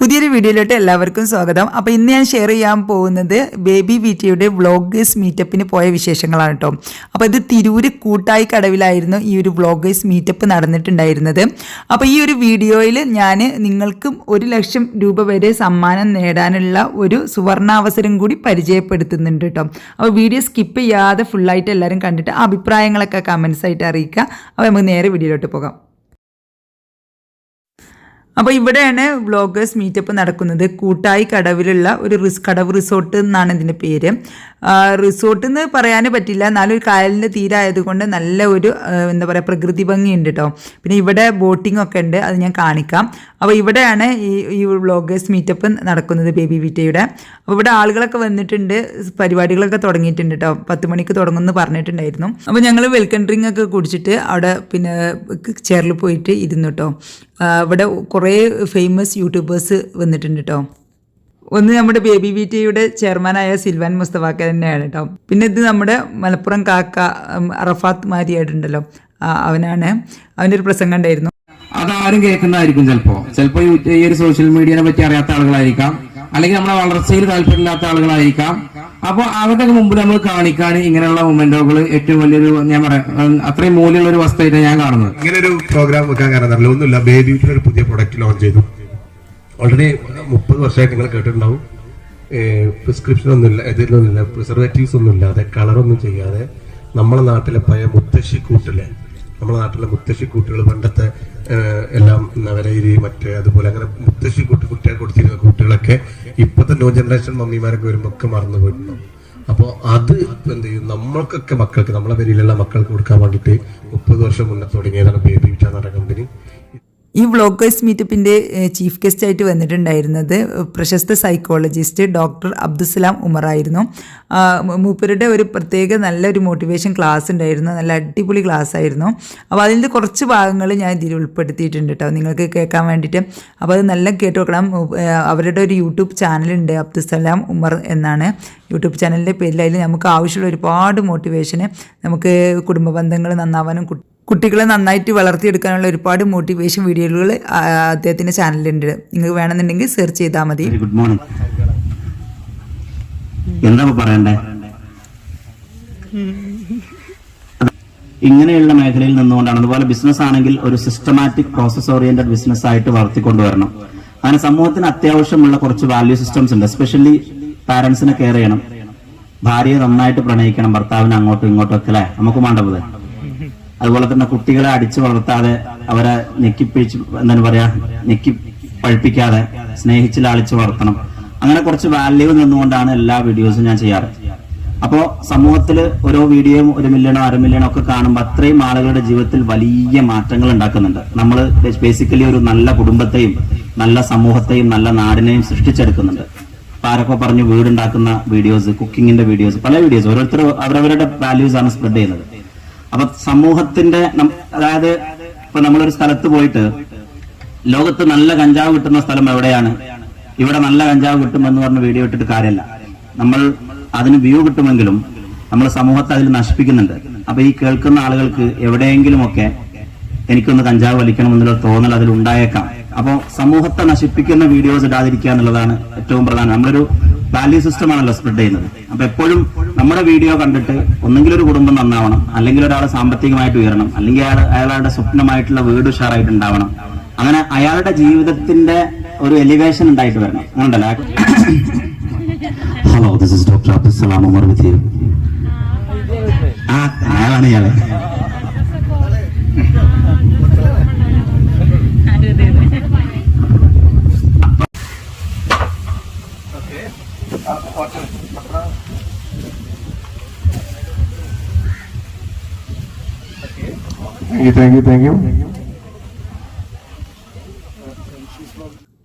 പുതിയൊരു വീഡിയോയിലോട്ട് എല്ലാവർക്കും സ്വാഗതം. അപ്പോൾ ഇന്ന് ഞാൻ ഷെയർ ചെയ്യാൻ പോകുന്നത് ബേബി വീറ്റയുടെ വ്ളോഗേഴ്സ് മീറ്റപ്പിന് പോയ വിശേഷങ്ങളാണ് കേട്ടോ അപ്പോൾ ഇത് തിരൂര് കൂട്ടായി കടവിലായിരുന്നു ഈ ഒരു വ്ളോഗേഴ്സ് മീറ്റപ്പ് നടന്നിട്ടുണ്ടായിരുന്നത്. അപ്പോൾ ഈ ഒരു വീഡിയോയിൽ ഞാൻ നിങ്ങൾക്കും ഒരു ലക്ഷം രൂപ വരെ സമ്മാനം നേടാനുള്ള ഒരു സുവർണാവസരം കൂടി പരിചയപ്പെടുത്തുന്നുണ്ട് കേട്ടോ അപ്പോൾ വീഡിയോ സ്കിപ്പ് ചെയ്യാതെ ഫുള്ളായിട്ട് എല്ലാവരും കണ്ടിട്ട് അഭിപ്രായങ്ങളൊക്കെ കമൻസ് ആയിട്ട് അറിയിക്കുക. അപ്പോൾ നമുക്ക് നേരെ വീഡിയോയിലോട്ട് പോകാം. അപ്പോൾ ഇവിടെയാണ് വ്ളോഗേഴ്സ് മീറ്റപ്പ് നടക്കുന്നത്. കൂട്ടായി കടവിലുള്ള ഒരു റിസ് കടവ് റിസോർട്ട് എന്നാണ് ഇതിന്റെ പേര്. റിസോർട്ട് എന്ന് പറയാൻ പറ്റില്ല. എന്നാലും ഒരു കായലിന്റെ തീരായതുകൊണ്ട് നല്ല ഒരു എന്താ പറയുക പ്രകൃതി ഭംഗിയുണ്ട് കേട്ടോ പിന്നെ ഇവിടെ ബോട്ടിംഗ് ഒക്കെ ഉണ്ട്. അത് ഞാൻ കാണിക്കാം. അപ്പോൾ ഇവിടെയാണ് ഈ ഈ വ്ളോഗേഴ്സ് മീറ്റപ്പ് നടക്കുന്നത് ബേബി വീറ്റയുടെ. അപ്പോൾ ഇവിടെ ആളുകളൊക്കെ വന്നിട്ടുണ്ട്. പരിപാടികളൊക്കെ തുടങ്ങിയിട്ടുണ്ട് കേട്ടോ പത്ത് മണിക്ക് തുടങ്ങുമെന്ന് പറഞ്ഞിട്ടുണ്ടായിരുന്നു. അപ്പോൾ ഞങ്ങൾ വെൽക്കം ഡ്രിങ്ക് ഒക്കെ കുടിച്ചിട്ട് അവിടെ പിന്നെ ചെയറിൽ പോയിട്ട് ഇരുന്നു കേട്ടോ ഇവിടെ കുറേ ഫേമസ് യൂട്യൂബേഴ്സ് വന്നിട്ടുണ്ട് കേട്ടോ ഒന്ന് നമ്മുടെ ബേബി വീറ്റയുടെ ചെയർമാനായ സിൽവാൻ മുസ്തഫാക്ക തന്നെയാണ് കേട്ടോ പിന്നെ ഇത് നമ്മുടെ മലപ്പുറം കാക്ക അറഫാത്ത് മാരിയായിട്ടുണ്ടല്ലോ. അവനാണ്. അവന്റെ ഒരു പ്രസംഗം ഉണ്ടായിരുന്നു. അതാരും കേൾക്കുന്നതായിരിക്കും ചിലപ്പോ. ചിലപ്പോ ഈ ഒരു സോഷ്യൽ മീഡിയനെ പറ്റി അറിയാത്ത ആളുകളായിരിക്കാം. അല്ലെങ്കിൽ നമ്മുടെ വളർച്ചയിൽ താല്പര്യമില്ലാത്ത ആളുകളായിരിക്കാം. അപ്പൊ അവരുടെ മുമ്പിൽ നമ്മൾ കാണിക്കാൻ ഇങ്ങനെയുള്ള മൊമെന്റോകൾ ഏറ്റവും വലിയൊരു ഞാൻ പറയാം അത്രയും മൂല്യമുള്ള ഒരു വസ്തുവായിട്ട് ഞാൻ കാണുന്നത്. ഇങ്ങനെ ഒരു പ്രോഗ്രാം വെക്കാൻ കാരണം ഒന്നുമില്ല. ബേബിയുടെ ഒരു പുതിയ പ്രൊഡക്റ്റ് ലോഞ്ച് ചെയ്തു. ഓൾറെഡി മുപ്പത് വർഷമായിട്ട് നിങ്ങൾ കേട്ടിട്ടുണ്ടാവും. പ്രിസ്ക്രിപ്ഷൻ ഒന്നുമില്ല ഇതിലൊന്നുമില്ല പ്രിസർവേറ്റീവ്സ് ഒന്നും ഇല്ലാതെ കളറൊന്നും ചെയ്യാതെ നമ്മളെ നാട്ടിലെ പഴയ മുത്തശ്ശി കൂട്ടിലെ നമ്മളെ നാട്ടിലെ മുത്തശ്ശി കൂട്ടുകൾ പണ്ടത്തെ എല്ലാം നവരയിരി മറ്റേ അതുപോലെ അങ്ങനെ മുത്തശ്ശി കൂട്ട് കുട്ടികൾ കുട്ടികളൊക്കെ ഇപ്പോഴത്തെ ന്യൂ ജനറേഷൻ മമ്മിമാരൊക്കെ വരുമ്പോൾ ഒക്കെ മറന്നു പോയിട്ടുണ്ടാവും അപ്പോൾ അത് എന്ത് ചെയ്യും? നമ്മൾക്കൊക്കെ മക്കൾക്ക് നമ്മളെ പേരിലുള്ള മക്കൾക്ക് കൊടുക്കാൻ വേണ്ടിയിട്ട് മുപ്പത് വർഷം മുന്നേ തുടങ്ങിയതാണ് ബേബി വിറ്റ പറഞ്ഞ കമ്പനി ഈ വ്ളോഗേഴ്സ് മീറ്റപ്പിന്റെ ചീഫ് ഗസ്റ്റ് ആയിട്ട് വന്നിട്ടുണ്ടായിരുന്നത് പ്രശസ്ത സൈക്കോളജിസ്റ്റ് ഡോക്ടർ അബ്ദുസ്സലാം ഉമറായിരുന്നു മൂപ്പരുടെ ഒരു പ്രത്യേക നല്ലൊരു മോട്ടിവേഷൻ ക്ലാസ് ഉണ്ടായിരുന്നു നല്ല അടിപൊളി ക്ലാസ് ആയിരുന്നു. അപ്പോൾ അതിന്റെ കുറച്ച് ഭാഗങ്ങൾ ഞാൻ ഇതിൽ ഉൾപ്പെടുത്തിയിട്ടുണ്ട് കേട്ടോ നിങ്ങൾക്ക് കേൾക്കാൻ വേണ്ടിയിട്ട്. അപ്പോൾ അത് നല്ല കേട്ട് നോക്കണം. അവരുടെ ഒരു യൂട്യൂബ് ചാനലുണ്ട് അബ്ദുസ്സലാം ഉമർ എന്നാണ്. യൂട്യൂബ് ചാനലിന്റെ പേരിൽ അതിൽ നമുക്ക് ആവശ്യമുള്ള ഒരുപാട് മോട്ടിവേഷന് നമുക്ക് കുടുംബ ബന്ധങ്ങൾ നന്നാവാനും കുട്ടികളെ നന്നായിട്ട് വളർത്തിയെടുക്കാനുള്ള ഒരുപാട് മോട്ടിവേഷൻ വീഡിയോകൾ അദ്ദേഹത്തിന്റെ ചാനലിലുണ്ട് നിങ്ങൾക്ക് വേണമെന്നുണ്ടെങ്കിൽ സെർച്ച് ചെയ്താൽ മതി. ഗുഡ് മോർണിംഗ് എന്താ പറയണ്ടേ? ഇങ്ങനെയുള്ള മേഖലയിൽ നിന്നുകൊണ്ടാണ്. അതുപോലെ ബിസിനസ് ആണെങ്കിൽ ഒരു സിസ്റ്റമാറ്റിക് പ്രോസസ് ഓറിയന്റഡ് ബിസിനസ് ആയിട്ട് വളർത്തിക്കൊണ്ടുവരണം. അങ്ങനെ സമൂഹത്തിന് അത്യാവശ്യമുള്ള കുറച്ച് വാല്യൂ സിസ്റ്റംസ് ഉണ്ട്. എസ്പെഷ്യലി പാരന്റ്സിനെ കെയർ ചെയ്യണം. ഭാര്യയെ നന്നായിട്ട് പ്രണയിക്കണം ഭർത്താവിനെ അങ്ങോട്ടും ഇങ്ങോട്ടും ഒക്കെ അല്ലേ? നമുക്ക് വേണ്ടത്? അതുപോലെ തന്നെ കുട്ടികളെ അടിച്ചു വളർത്താതെ അവരെ ഞെക്കിപ്പിഴിച്ച് എന്താണ് പറയാ ഞെക്കി പഴിപ്പിക്കാതെ സ്നേഹിച്ച് ലാളിച്ച് വളർത്തണം. അങ്ങനെ കുറച്ച് വാല്യൂ നിന്നുകൊണ്ടാണ് എല്ലാ വീഡിയോസും ഞാൻ ചെയ്യാറ്. അപ്പോ സമൂഹത്തിൽ ഓരോ വീഡിയോയും ഒരു മില്യണോ അര മില്യണോ ഒക്കെ കാണുമ്പോൾ അത്രയും ആളുകളുടെ ജീവിതത്തിൽ വലിയ മാറ്റങ്ങൾ ഉണ്ടാക്കുന്നുണ്ട്. നമ്മൾ ബേസിക്കലി ഒരു നല്ല കുടുംബത്തെയും നല്ല സമൂഹത്തെയും നല്ല നാടിനെയും സൃഷ്ടിച്ചെടുക്കുന്നുണ്ട്. ആരൊക്കെ പറഞ്ഞു വീടുണ്ടാക്കുന്ന വീഡിയോസ് കുക്കിങ്ങിന്റെ വീഡിയോസ് പല വീഡിയോസ് ഓരോരുത്തർ അവരവരുടെ വാല്യൂസ് ആണ് സ്പ്രെഡ് ചെയ്യുന്നത്. അപ്പൊ സമൂഹത്തിന്റെ അതായത് ഇപ്പൊ നമ്മളൊരു സ്ഥലത്ത് പോയിട്ട് ലോകത്ത് നല്ല കഞ്ചാവ് കിട്ടുന്ന സ്ഥലം എവിടെയാണ്? ഇവിടെ നല്ല കഞ്ചാവ് കിട്ടുമെന്ന് പറഞ്ഞ് വീഡിയോ ഇട്ടിട്ട് കാര്യമല്ല നമ്മൾ അതിന് വ്യൂ കിട്ടുമെങ്കിലും നമ്മൾ സമൂഹത്തെ അതിൽ നശിപ്പിക്കുന്നുണ്ട്. അപ്പൊ ഈ കേൾക്കുന്ന ആളുകൾക്ക് എവിടെയെങ്കിലുമൊക്കെ എനിക്കൊന്ന് കഞ്ചാവ് വലിക്കണം എന്നുള്ള തോന്നൽ അതിൽ ഉണ്ടായേക്കാം. അപ്പോൾ സമൂഹത്തെ നശിപ്പിക്കുന്ന വീഡിയോസ് ഇടാതിരിക്കുക എന്നുള്ളതാണ് ഏറ്റവും പ്രധാനം. നമ്മളൊരു വാല്യൂ സിസ്റ്റം ആണല്ലോ സ്പ്രെഡ് ചെയ്യുന്നത്. അപ്പൊ എപ്പോഴും നമ്മുടെ വീഡിയോ കണ്ടിട്ട് ഒന്നെങ്കിലും ഒരു കുടുംബം നന്നാവണം അല്ലെങ്കിൽ ഒരാൾ സാമ്പത്തികമായിട്ട് ഉയരണം അല്ലെങ്കിൽ അയാൾ അയാളുടെ സ്വപ്നമായിട്ടുള്ള വീട് ഉഷാറായിട്ട് ഉണ്ടാവണം അങ്ങനെ അയാളുടെ ജീവിതത്തിന്റെ ഒരു എലിവേഷൻ ഉണ്ടായിട്ട് വരണം. അങ്ങനെയുണ്ടല്ലോ? Hello this is doctor Abdul Salam Umar with ആ അയാളാണ് ഇയാളെ.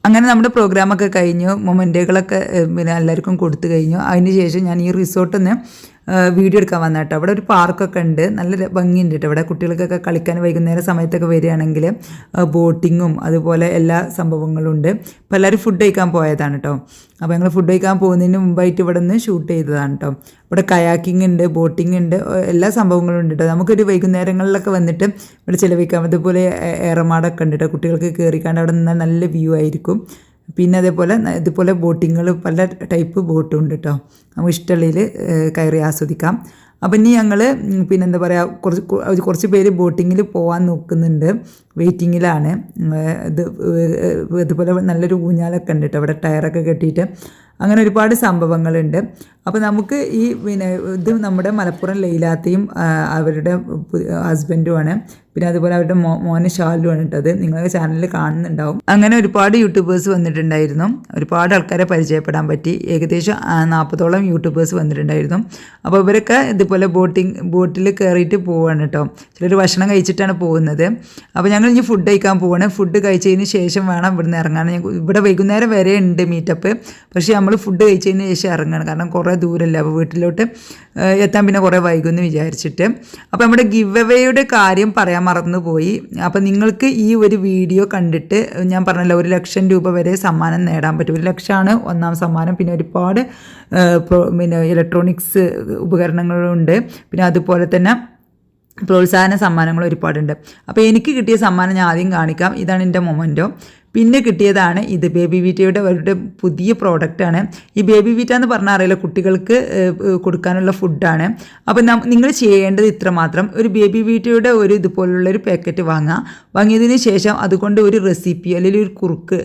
അങ്ങനെ നമ്മുടെ പ്രോഗ്രാമൊക്കെ കഴിഞ്ഞു. മൊമെന്റുകളൊക്കെ പിന്നെ എല്ലാവർക്കും കൊടുത്തു കഴിഞ്ഞു. അതിന് ശേഷം ഞാൻ ഈ റിസോർട്ടിൽ നിന്ന് വീഡിയോ എടുക്കാൻ വന്ന കേട്ടോ. അവിടെ ഒരു പാർക്കൊക്കെ ഉണ്ട്. നല്ല ഭംഗിയുണ്ട് കേട്ടോ. ഇവിടെ കുട്ടികൾക്കൊക്കെ കളിക്കാൻ വൈകുന്നേരം സമയത്തൊക്കെ വരികയാണെങ്കിൽ ബോട്ടിങ്ങും അതുപോലെ എല്ലാ സംഭവങ്ങളും ഉണ്ട് അപ്പോൾ എല്ലാവരും ഫുഡ് കഴിക്കാൻ പോയതാണ് കേട്ടോ. അപ്പോൾ ഞങ്ങൾ ഫുഡ് കഴിക്കാൻ പോകുന്നതിന് മുമ്പായിട്ട് ഇവിടെ നിന്ന് ഷൂട്ട് ചെയ്തതാണ് കേട്ടോ. ഇവിടെ കയാക്കിംഗ് ഉണ്ട് ബോട്ടിംഗ് ഉണ്ട് എല്ലാ സംഭവങ്ങളും ഉണ്ട് കേട്ടോ. നമുക്കൊരു വൈകുന്നേരങ്ങളിലൊക്കെ വന്നിട്ട് ഇവിടെ ചിലവഴിക്കാം. അതുപോലെ ഏറമാടൊക്കെ ഉണ്ട് കേട്ടോ. കുട്ടികൾക്ക് കയറിക്കാണ്ട് അവിടെ നിന്നാൽ നല്ല വ്യൂ ആയിരിക്കും. പിന്നെ അതേപോലെ ഇതുപോലെ ബോട്ടിങ്ങൾ പല ടൈപ്പ് ബോട്ടും ഉണ്ട് കേട്ടോ നമുക്ക് ഇഷ്ടമുള്ളതിൽ കയറി ആസ്വദിക്കാം. അപ്പം ഇനി ഞങ്ങൾ പിന്നെ എന്താ പറയുക കുറച്ച് കുറച്ച് പേര് ബോട്ടിങ്ങിൽ പോകാൻ നോക്കുന്നുണ്ട്. വെയിറ്റിങ്ങിലാണ്. ഇത് ഇതുപോലെ നല്ലൊരു ഊഞ്ഞാലൊക്കെ ഉണ്ട് കേട്ടോ അവിടെ ടയറൊക്കെ കെട്ടിയിട്ട്. അങ്ങനെ ഒരുപാട് സംഭവങ്ങളുണ്ട്. അപ്പോൾ നമുക്ക് ഈ പിന്നെ ഇത് നമ്മുടെ മലപ്പുറം ലൈലാത്തയും അവരുടെ ഹസ്ബൻഡുമാണ്. പിന്നെ അതുപോലെ അവരുടെ മോ മോന് ഷാലുമാണ് ഇട്ടത് നിങ്ങളുടെ ചാനലിൽ കാണുന്നുണ്ടാവും. അങ്ങനെ ഒരുപാട് യൂട്യൂബേഴ്സ് വന്നിട്ടുണ്ടായിരുന്നു. ഒരുപാട് ആൾക്കാരെ പരിചയപ്പെടാൻ പറ്റി. ഏകദേശം നാൽപ്പതോളം യൂട്യൂബേഴ്സ് വന്നിട്ടുണ്ടായിരുന്നു. അപ്പോൾ ഇവരൊക്കെ ഇതുപോലെ ബോട്ടിങ് ബോട്ടിൽ കയറിയിട്ട് പോവാണ് കേട്ടോ. ചിലർ ഭക്ഷണം കഴിച്ചിട്ടാണ് പോകുന്നത്. അപ്പോൾ ഞങ്ങൾ ഇനി ഫുഡ് കഴിക്കാൻ പോവാണ്. ഫുഡ് കഴിച്ചതിന് ശേഷം വേണം ഇവിടുന്ന് ഇറങ്ങാൻ. ഇവിടെ വൈകുന്നേരം വരെ ഉണ്ട് മീറ്റപ്പ് പക്ഷേ നമ്മൾ ഫുഡ് കഴിച്ചതിന് ശേഷം ഇറങ്ങണം. കാരണം കുറേ ദൂരമല്ല അപ്പോൾ വീട്ടിലോട്ട് എത്താൻ പിന്നെ കുറേ വൈകുമെന്ന് വിചാരിച്ചിട്ട്. അപ്പോൾ നമ്മുടെ ഗിവ് എവേയുടെ കാര്യം പറയാൻ മറന്നുപോയി. അപ്പോൾ നിങ്ങൾക്ക് ഈ ഒരു വീഡിയോ കണ്ടിട്ട് ഞാൻ പറഞ്ഞല്ലോ ഒരു ലക്ഷം രൂപ വരെ സമ്മാനം നേടാൻ പറ്റും. ഒരു ലക്ഷമാണ് ഒന്നാം സമ്മാനം. പിന്നെ ഒരുപാട് പിന്നെ ഇലക്ട്രോണിക്സ് ഉപകരണങ്ങളുണ്ട്. പിന്നെ അതുപോലെ തന്നെ പ്രോത്സാഹന സമ്മാനങ്ങൾ ഒരുപാടുണ്ട്. അപ്പോൾ എനിക്ക് കിട്ടിയ സമ്മാനം ഞാൻ ആദ്യം കാണിക്കാം. ഇതാണ് എന്റെ മൊമെന്റോ. പിന്നെ കിട്ടിയതാണ് ഇത് ബേബി വീറ്റയുടെ അവരുടെ പുതിയ പ്രോഡക്റ്റാണ് ഈ ബേബി വീറ്റ എന്ന് പറഞ്ഞാൽ അറിയില്ല കുട്ടികൾക്ക് കൊടുക്കാനുള്ള ഫുഡാണ് അപ്പോൾ നിങ്ങൾ ചെയ്യേണ്ടത് ഇത്ര മാത്രം ഒരു ബേബി വീറ്റയുടെ ഒരു ഇതുപോലുള്ള ഒരു പാക്കറ്റ് വാങ്ങുക. വാങ്ങിയതിന് ശേഷം അതുകൊണ്ട് ഒരു റെസിപ്പി അല്ലെങ്കിൽ ഒരു കുറുക്ക്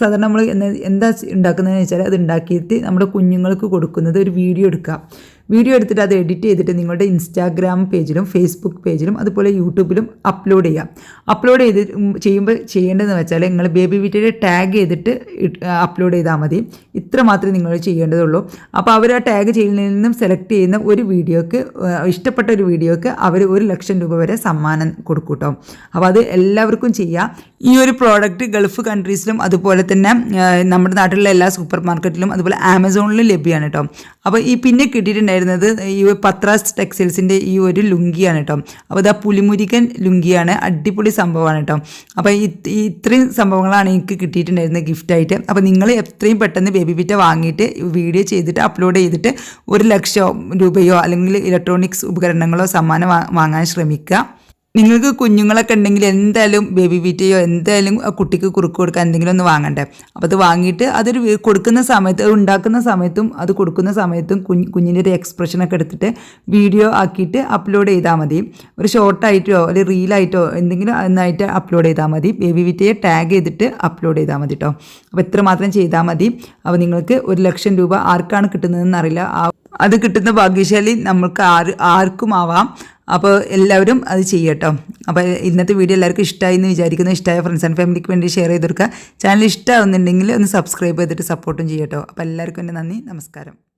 സാധാരണ നമ്മൾ എന്താ ഉണ്ടാക്കുന്നതെന്ന് വെച്ചാൽ അത് ഉണ്ടാക്കിയിട്ട് നമ്മുടെ കുഞ്ഞുങ്ങൾക്ക് കൊടുക്കുന്നത് ഒരു വീഡിയോ എടുക്കുക. വീഡിയോ എടുത്തിട്ട് അത് എഡിറ്റ് ചെയ്തിട്ട് നിങ്ങളുടെ ഇൻസ്റ്റാഗ്രാം പേജിലും ഫേസ്ബുക്ക് പേജിലും അതുപോലെ യൂട്യൂബിലും അപ്ലോഡ് ചെയ്യാം. അപ്ലോഡ് ചെയ്ത് ചെയ്യുമ്പോൾ ചെയ്യേണ്ടതെന്ന് വെച്ചാൽ നിങ്ങൾ ബേബി വീട്ടിൽ ടാഗ് ചെയ്തിട്ട് അപ്ലോഡ് ചെയ്താൽ മതി. ഇത്ര മാത്രമേ നിങ്ങൾ ചെയ്യേണ്ടതുള്ളൂ. അപ്പോൾ അവർ ആ ടാഗ് ചെയ്യുന്നതിൽ നിന്നും സെലക്ട് ചെയ്യുന്ന ഒരു വീഡിയോക്ക് ഇഷ്ടപ്പെട്ട ഒരു വീഡിയോക്ക് അവർ ഒരു ലക്ഷം രൂപ വരെ സമ്മാനം കൊടുക്കും കേട്ടോ അപ്പോൾ അത് എല്ലാവർക്കും ചെയ്യാം. ഈ ഒരു പ്രോഡക്റ്റ് ഗൾഫ് കൺട്രീസിലും അതുപോലെ തന്നെ നമ്മുടെ നാട്ടിലുള്ള എല്ലാ സൂപ്പർ മാർക്കറ്റിലും അതുപോലെ ആമസോണിലും ലഭ്യമാണ് കേട്ടോ അപ്പോൾ ഈ പിന്നെ കിട്ടിയിട്ടുണ്ടായിരുന്നത് ഈ പത്രാസ് ടെക്സ്റ്റൈൽസിന്റെ ഈ ഒരു ലുങ്കിയാണ് കേട്ടോ. അപ്പോൾ ഇതാ പുലിമുരിക്കൻ ലുങ്കിയാണ്. അടിപൊളി സംഭവമാണ് കേട്ടോ. അപ്പോൾ ഇത്രയും സംഭവങ്ങളാണ് എനിക്ക് കിട്ടിയിട്ടുണ്ടായിരുന്നത് ഗിഫ്റ്റായിട്ട് അപ്പോൾ നിങ്ങൾ എത്രയും പെട്ടെന്ന് ബേബി പിറ്റ വാങ്ങിയിട്ട് വീഡിയോ ചെയ്തിട്ട് അപ്ലോഡ് ചെയ്തിട്ട് ഒരു ലക്ഷം രൂപയോ അല്ലെങ്കിൽ ഇലക്ട്രോണിക്സ് ഉപകരണങ്ങളോ സമ്മാനം വാങ്ങാൻ ശ്രമിക്കുക. നിങ്ങൾക്ക് കുഞ്ഞുങ്ങളൊക്കെ ഉണ്ടെങ്കിൽ എന്തായാലും ബേബി വീറ്റയോ എന്തായാലും ആ കുട്ടിക്ക് കുറുക്ക് കൊടുക്കാൻ എന്തെങ്കിലും ഒന്ന് വാങ്ങണ്ടേ? അപ്പോൾ അത് വാങ്ങിയിട്ട് അതൊരു കൊടുക്കുന്ന സമയത്ത് ഉണ്ടാക്കുന്ന സമയത്തും അത് കൊടുക്കുന്ന സമയത്തും കുഞ്ഞ് കുഞ്ഞിന്റെ ഒരു എക്സ്പ്രഷനൊക്കെ എടുത്തിട്ട് വീഡിയോ ആക്കിയിട്ട് അപ്ലോഡ് ചെയ്താൽ മതി. ഒരു ഷോർട്ടായിട്ടോ അല്ലെങ്കിൽ റീലായിട്ടോ എന്തെങ്കിലും ഒന്നായിട്ട് അപ്ലോഡ് ചെയ്താൽ മതി. ബേബി വീറ്റയെ ടാഗ് ചെയ്തിട്ട് അപ്ലോഡ് ചെയ്താൽ മതി കേട്ടോ അപ്പോൾ ഇത്ര മാത്രം ചെയ്താൽ മതി. അപ്പോൾ നിങ്ങൾക്ക് ഒരു ലക്ഷം രൂപ ആർക്കാണ് കിട്ടുന്നതെന്ന് അറിയില്ല. അത് കിട്ടുന്ന ഭാഗ്യശാലി നമ്മൾക്ക് ആർ ആർക്കും ആവാം. അപ്പോൾ എല്ലാവരും അത് ചെയ്യട്ടോ. അപ്പോൾ ഇന്നത്തെ വീഡിയോ എല്ലാവർക്കും ഇഷ്ടമായി എന്ന് വിചാരിക്കുന്നു. ഇഷ്ടമായ ഫ്രണ്ട്സ് ആൻഡ് ഫാമിലിക്ക് വേണ്ടി ഷെയർ ചെയ്ത് കൊടുക്കുക. ചാനൽ ഇഷ്ടമാവുന്നുണ്ടെങ്കിൽ ഒന്ന് സബ്സ്ക്രൈബ് ചെയ്തിട്ട് സപ്പോർട്ടും ചെയ്യട്ടോ. അപ്പോൾ എല്ലാവർക്കും എന്റെ നന്ദി. നമസ്കാരം.